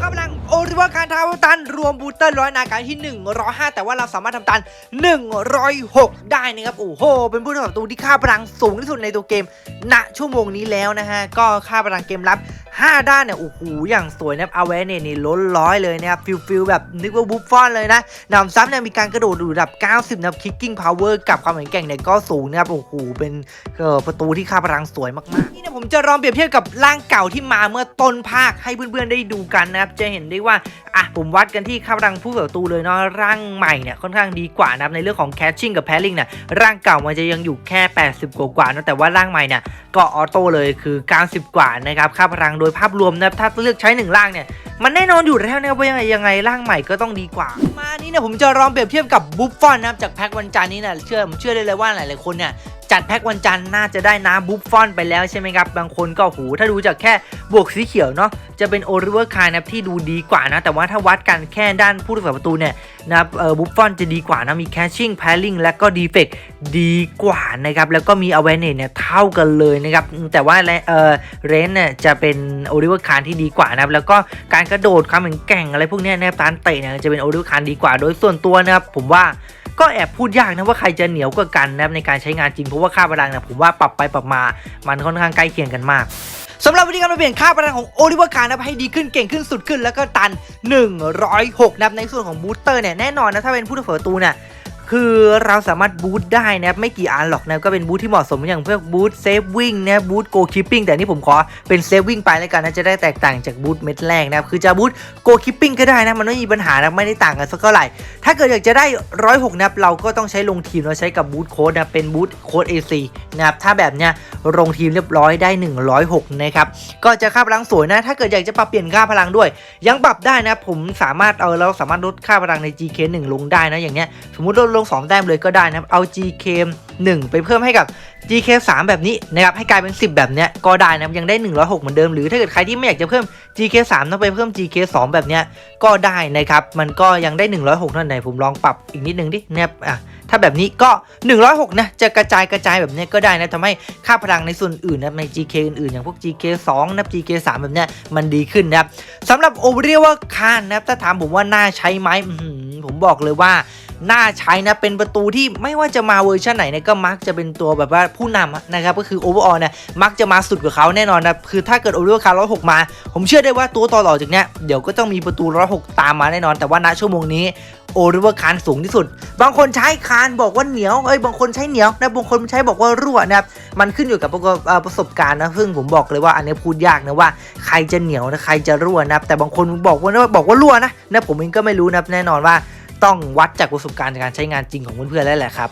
ครับพลังโอริวาการทาวตัน รวมบูสเตอร์ร้อยนาการที่ 105 แต่ว่าเราสามารถทำตัน 106 ได้นะครับ โอ้โห เป็นผู้ต่อสู้ที่ค่าพลังสูงที่สุดในตัวเกม ณ ชั่วโมงนี้แล้วนะฮะ ก็ค่าพลังเกมรับ 5 ด้านเนี่ยโอ้โหอย่างสวยนะครับเอาไว้เนี่ยนี่ล้นร้อยเลยนะครับฟิลฟิลแบบนึกว่าบุฟฟอนเลยนะหนำซ้ำเนี่ยมีการกระโดดอยู่ระดับ 90นะครับคิกกิ้งพาวเวอร์กับความแข็งแกร่งเนี่ยก็สูงนะครับโอ้โหเป็นประตูที่ค่าพลังสวยมากๆนี่เนี่ยผมจะลองเปรียบเทียบกับร่างเก่าที่มาเมื่อต้นภาคให้เพื่อนๆได้ดูกันนะครับจะเห็นได้ว่าอะผมวัดกันที่ค่าพลังผู้ประตูเลยเนาะร่างใหม่เนี่ยค่อนข้างดีกว่านะครับในเรื่องของแคชชิ่งกับแพลลิงเนี่ยร่างเก่ามันจะยังอยู่แค่ 80 กว่าๆเนะแต่ว่าร่างใหม่เนี่ยก็ออโต้เลยคือ 90 กว่านะครับค่าพลังโดยภาพรวมนะครับถ้าเลือกใช้หนึ่งร่างเนี่ยมันแน่นอนอยู่แล้วนะครับว่ายังไงยังไงร่างใหม่ก็ต้องดีกว่า มานี่เนี่ยผมจะลองเปรียบเทียบกับบุฟฟอนนะครับจากแพ็กวันจันนี้นะเชื่อผมเชื่อได้เลยว่าหลายๆคนเนี่ย จัดแพ็กวันจันทร์น่าจะได้น้ำบุฟฟอนไปแล้วใช่ไหมครับ บางคนก็หูถ้าดูจากแค่บวกสีเขียวเนาะจะเป็นโอริเวอร์คายนะครับที่ดูดีกว่านะ แต่ว่าถ้าวัดกันแค่ด้านผู้รักษาประตูเนี่ยนะครับเออบุฟฟอนจะดีกว่านะมีแคชชิ่งแพลลิงและก็ดีเฟกดีกว่านะครับแล้วก็มีอเวนเนตเนี่ยเท่ากันเลยนะครับแต่ว่าเออเรนเนี่ยจะเป็นโอริเวอร์คานที่ดีกว่านะครับแล้วก็การกระโดดความแข็งแกร่งอะไรพวกนี้นะครับการเตะเนี่ยจะเป็นโอริเวอร์คานดีกว่า โดยส่วนตัวนะครับผมว่า ก็แอบพูดยากนะว่าใครจะเหนียวกว่ากันนะครับในการใช้งานจริงเพราะว่าค่าพลังเนี่ยผมว่าปรับไปปรับมามันค่อนข้างใกล้เคียงกันมากสำหรับวิธีการเปลี่ยนค่าพลังของโอลิเวอร์คาร์นะให้ดีขึ้นเก่งขึ้นสุดขึ้นแล้วก็ตัน 106 นับในส่วนของบูสเตอร์เนี่ยแน่นอนนะถ้าเป็นผู้ถือประตูเนี่ย คือเราสามารถบูตได้นะครับไม่กี่อันหรอกนะก็เป็นบูตที่เหมาะสมอย่างเพื่อบูตเซฟวิ่งนะบูตโกคิปปิ้งแต่นี่ผมขอเป็นเซฟวิ่งไปแล้วกันนะจะได้แตกต่างจากบูตเม็ดแรกนะครับคือจะบูตโกคิปปิ้งก็ได้นะมันไม่มีปัญหานะไม่ได้ต่างกันสักเท่าไหร่ ถ้าเกิดอยากจะได้106นะครับเราก็ต้องใช้ลงทีมเราใช้กับบูตโค้ดนะเป็นบูตโค้ด AC นะครับถ้าแบบเนี้ยลงทีมเรียบร้อยได้ 106นะครับก็จะค่าพลังสวยนะ ถ้าเกิดอยากจะปรับเปลี่ยนค่าพลังด้วย ยังปรับได้นะผมสามารถเอาเราสามารถลดค่าพลังใน GK 1 ลงได้นะอย่างเนี้ยสมมติลดลง 2 แต้มเลยก็ได้นะครับเอา GK 1 ไปเพิ่มให้กับ GK 3 แบบนี้นะครับให้กลายเป็น 10 แบบเนี้ยก็ได้นะยังได้ 106 เหมือนเดิมหรือถ้าเกิดใครที่ไม่อยากจะเพิ่ม GK 3ต้องไปเพิ่ม GK 2 แบบเนี้ยก็ได้นะครับมันก็ยังได้ 106นั่นไหนผมลองปรับอีกนิดนึงดินะครับอะถ้าแบบนี้ก็ 106 นะ จะกระจายกระจายแบบนี้ก็ได้นะทำให้ค่าพลังในส่วนอื่นนะใน GK อื่นๆ อย่างพวก GK 2 นะ GK 3 แบบเนี้ยมันดีขึ้นนะครับสำหรับโอเรียว่าคานนะครับถ้าถามผมว่าน่าใช้ไหมผมบอกเลยว่า น่าใช้นะ เป็นประตูที่ไม่ว่าจะมาเวอร์ชันไหนเนี่ยก็มักจะเป็นตัวแบบว่าผู้นำนะครับ ก็คือโอเวอร์ออเนี่ยมักจะมาสุดกว่าเขาแน่นอนนะคือถ้าเกิดโอเวอร์คาร์ร้อยหกมา ผมเชื่อได้ว่าตัวต่อๆจากเนี้ยเดี๋ยวก็ต้องมีประตูร้อยหกตามมาแน่นอน แต่ว่าณชั่วโมงนี้โอริเวอร์คานสูงที่สุด บางคนใช้คานบอกว่าเหนียว เอ้ย บางคนใช้เหนียวนะ บางคนใช้บอกว่ารั่วนะครับ มันขึ้นอยู่กับประสบการณ์นะ ซึ่งผมบอกเลยว่าอันนี้พูดยากนะว่าใครจะเหนียวนะ ใครจะรั่วนะ แต่บางคนบอกว่าบอกว่ารั่วนะนะผมเองก็ไม่รู้นะแน่นอนว่า ต้องวัดจากประสบการณ์การใช้งานจริงของเพื่อนๆแล้วแหละครับ